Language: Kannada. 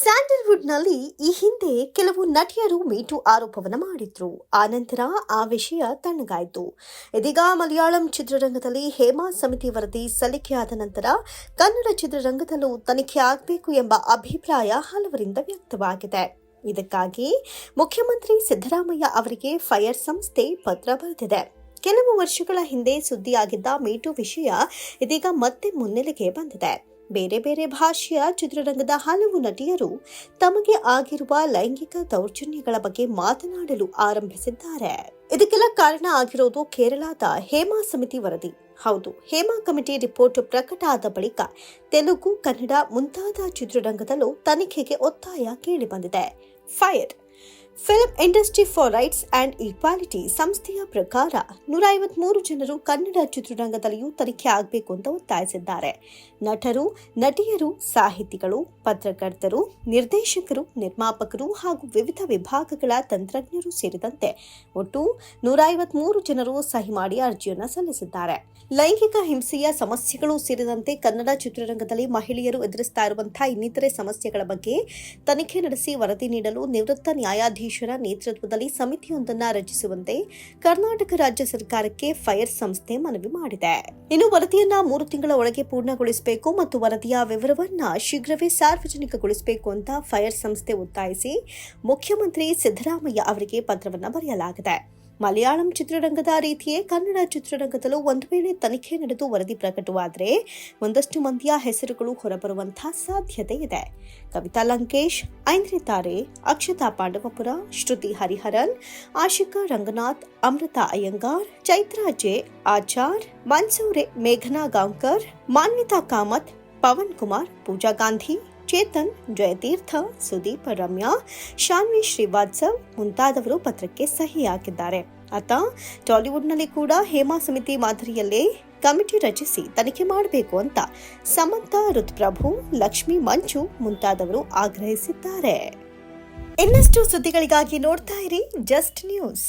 ಸ್ಯಾಂಡಲ್ವುಡ್ನಲ್ಲಿ ಈ ಹಿಂದೆ ಕೆಲವು ನಟಿಯರು ಮೀಟು ಆರೋಪವನ್ನು ಮಾಡಿದ್ರು. ಆನಂತರ ಆ ವಿಷಯ ತಣ್ಣಗಾಯಿತು. ಇದೀಗ ಮಲಯಾಳಂ ಚಿತ್ರರಂಗದಲ್ಲಿ ಹೇಮಾ ಸಮಿತಿ ವರದಿ ಸಲ್ಲಿಕೆಯಾದ ನಂತರ ಕನ್ನಡ ಚಿತ್ರರಂಗದಲ್ಲೂ ತನಿಖೆ ಆಗಬೇಕು ಎಂಬ ಅಭಿಪ್ರಾಯ ಹಲವರಿಂದ ವ್ಯಕ್ತವಾಗಿದೆ. ಇದಕ್ಕಾಗಿ ಮುಖ್ಯಮಂತ್ರಿ ಸಿದ್ದರಾಮಯ್ಯ ಅವರಿಗೆ ಫೈರ್ ಸಂಸ್ಥೆ ಪತ್ರ ಬರೆದಿದೆ. ಕೆಲವು ವರ್ಷಗಳ ಹಿಂದೆ ಸುದ್ದಿಯಾಗಿದ್ದ ಮೀಟು ವಿಷಯ ಇದೀಗ ಮತ್ತೆ ಮುನ್ನೆಲೆಗೆ ಬಂದಿದೆ. ಬೇರೆ ಬೇರೆ ಭಾಷೆಯ ಚಿತ್ರರಂಗದ ಹಲವು ನಟಿಯರು ತಮಗೆ ಆಗಿರುವ ಲೈಂಗಿಕ ದೌರ್ಜನ್ಯಗಳ ಬಗ್ಗೆ ಮಾತನಾಡಲು ಆರಂಭಿಸಿದ್ದಾರೆ. ಇದಕ್ಕೆಲ್ಲ ಕಾರಣ ಆಗಿರೋದು ಕೇರಳದ ಹೇಮಾ ಸಮಿತಿ ವರದಿ. ಹೌದು, ಹೇಮಾ ಕಮಿಟಿ ರಿಪೋರ್ಟ್ ಪ್ರಕಟ ಆದ ಬಳಿಕ ತೆಲುಗು, ಕನ್ನಡ ಮುಂತಾದ ಚಿತ್ರರಂಗದಲ್ಲೂ ತನಿಖೆಗೆ ಒತ್ತಾಯ ಕೇಳಿಬಂದಿದೆ fire film industry for rights and equality ಸಂಸ್ಥೆಯ ಪ್ರಕಾರ ನೂರ ಐವತ್ಮೂರು ಜನರು ಕನ್ನಡ ಚಿತ್ರರಂಗದಲ್ಲಿಯೂ ತನಿಖೆ ಆಗಬೇಕು ಅಂತ ಒತ್ತಾಯಿಸಿದ್ದಾರೆ. ನಟರು, ನಟಿಯರು, ಸಾಹಿತಿಗಳು, ಪತ್ರಕರ್ತರು, ನಿರ್ದೇಶಕರು, ನಿರ್ಮಾಪಕರು ಹಾಗೂ ವಿವಿಧ ವಿಭಾಗಗಳ ತಂತ್ರಜ್ಞರು ಸೇರಿದಂತೆ ಒಟ್ಟು ನೂರ ಐವತ್ಮೂರು ಜನರು ಸಹಿ ಮಾಡಿ ಅರ್ಜಿಯನ್ನು ಸಲ್ಲಿಸಿದ್ದಾರೆ. ಲೈಂಗಿಕ ಹಿಂಸೆಯ ಸಮಸ್ಯೆಗಳು ಸೇರಿದಂತೆ ಕನ್ನಡ ಚಿತ್ರರಂಗದಲ್ಲಿ ಮಹಿಳೆಯರು ಎದುರಿಸ್ತಾ ಇರುವಂತಹ ಇನ್ನಿತರೆ ಸಮಸ್ಯೆಗಳ ಬಗ್ಗೆ ತನಿಖೆ ನಡೆಸಿ ವರದಿ ನೀಡಲು ನಿವೃತ್ತ ನ್ಯಾಯಾಧೀಶರ ನೇತೃತ್ವದಲ್ಲಿ ಸಮಿತಿಯೊಂದನ್ನು ರಚಿಸುವಂತೆ ಕರ್ನಾಟಕ ರಾಜ್ಯ ಸರ್ಕಾರಕ್ಕೆ ಫೈರ್ ಸಂಸ್ಥೆ ಮನವಿ ಮಾಡಿದೆ. ಇನ್ನು ವರದಿಯನ್ನ ಮೂರು ತಿಂಗಳ ಒಳಗೆ ಪೂರ್ಣಗೊಳಿಸಬೇಕು ಮತ್ತು ವರದಿಯ ವಿವರವನ್ನ ಶೀಘ್ರವೇ ಸಾರ್ವಜನಿಕಗೊಳಿಸಬೇಕು ಅಂತ ಫೈರ್ ಸಂಸ್ಥೆ ಒತ್ತಾಯಿಸಿ ಮುಖ್ಯಮಂತ್ರಿ ಸಿದ್ದರಾಮಯ್ಯ ಅವರಿಗೆ ಪತ್ರವನ್ನು ಬರೆಯಲಾಗಿದೆ. ಮಲಯಾಳಂ ಚಿತ್ರರಂಗದ ರೀತಿಯೇ ಕನ್ನಡ ಚಿತ್ರರಂಗದಲ್ಲೂ ಒಂದು ವೇಳೆ ತನಿಖೆ ನಡೆದು ವರದಿ ಪ್ರಕಟವಾದರೆ ಒಂದಷ್ಟು ಮಂದಿಯ ಹೆಸರುಗಳು ಹೊರಬರುವಂತಹ ಸಾಧ್ಯತೆ ಇದೆ. ಕವಿತಾ ಲಂಕೇಶ್ ಐಂದ್ರಿತಾರೆ ಅಕ್ಷತಾ ಪಾಂಡವಪುರ, ಶ್ರುತಿ ಹರಿಹರನ್, ಆಶಿಕಾ ರಂಗನಾಥ್, ಅಮೃತ ಅಯ್ಯಂಗಾರ್, ಚೈತ್ರಾ ಜೆ, ಆಚಾರ್, ಮನ್ಸೂರೆ ಮೇಘನಾ ಗಾಂವ್ಕರ್, ಮಾನ್ವಿತಾ ಕಾಮತ್, ಪವನ್ ಕುಮಾರ್, ಪೂಜಾ ಗಾಂಧಿ ಚೇತನ್, ಜಯತೀರ್ಥ, ಸುದೀಪ್ ರಮ್ಯಾ, ಶಾನ್ವಿ ಶ್ರೀವಾತ್ಸವ್ ಮುಂತಾದವರು ಪತ್ರಕ್ಕೆ ಸಹಿ ಹಾಕಿದ್ದಾರೆ. ಆತ ಟಾಲಿವುಡ್ನಲ್ಲಿ ಕೂಡ ಹೇಮಾ ಸಮಿತಿ ಮಾದರಿಯಲ್ಲೇ ಕಮಿಟಿ ರಚಿಸಿ ತನಿಖೆ ಮಾಡಬೇಕು ಅಂತ ಸಮಂತ ರುತ್ಪ್ರಭು ಲಕ್ಷ್ಮಿ ಮಂಜು ಮುಂತಾದವರು ಆಗ್ರಹಿಸಿದ್ದಾರೆ. ಇನ್ನಷ್ಟು ಸುದ್ದಿಗಳಿಗಾಗಿ ನೋಡ್ತಾ ಇರಿ ಜಸ್ಟ್ ನ್ಯೂಸ್.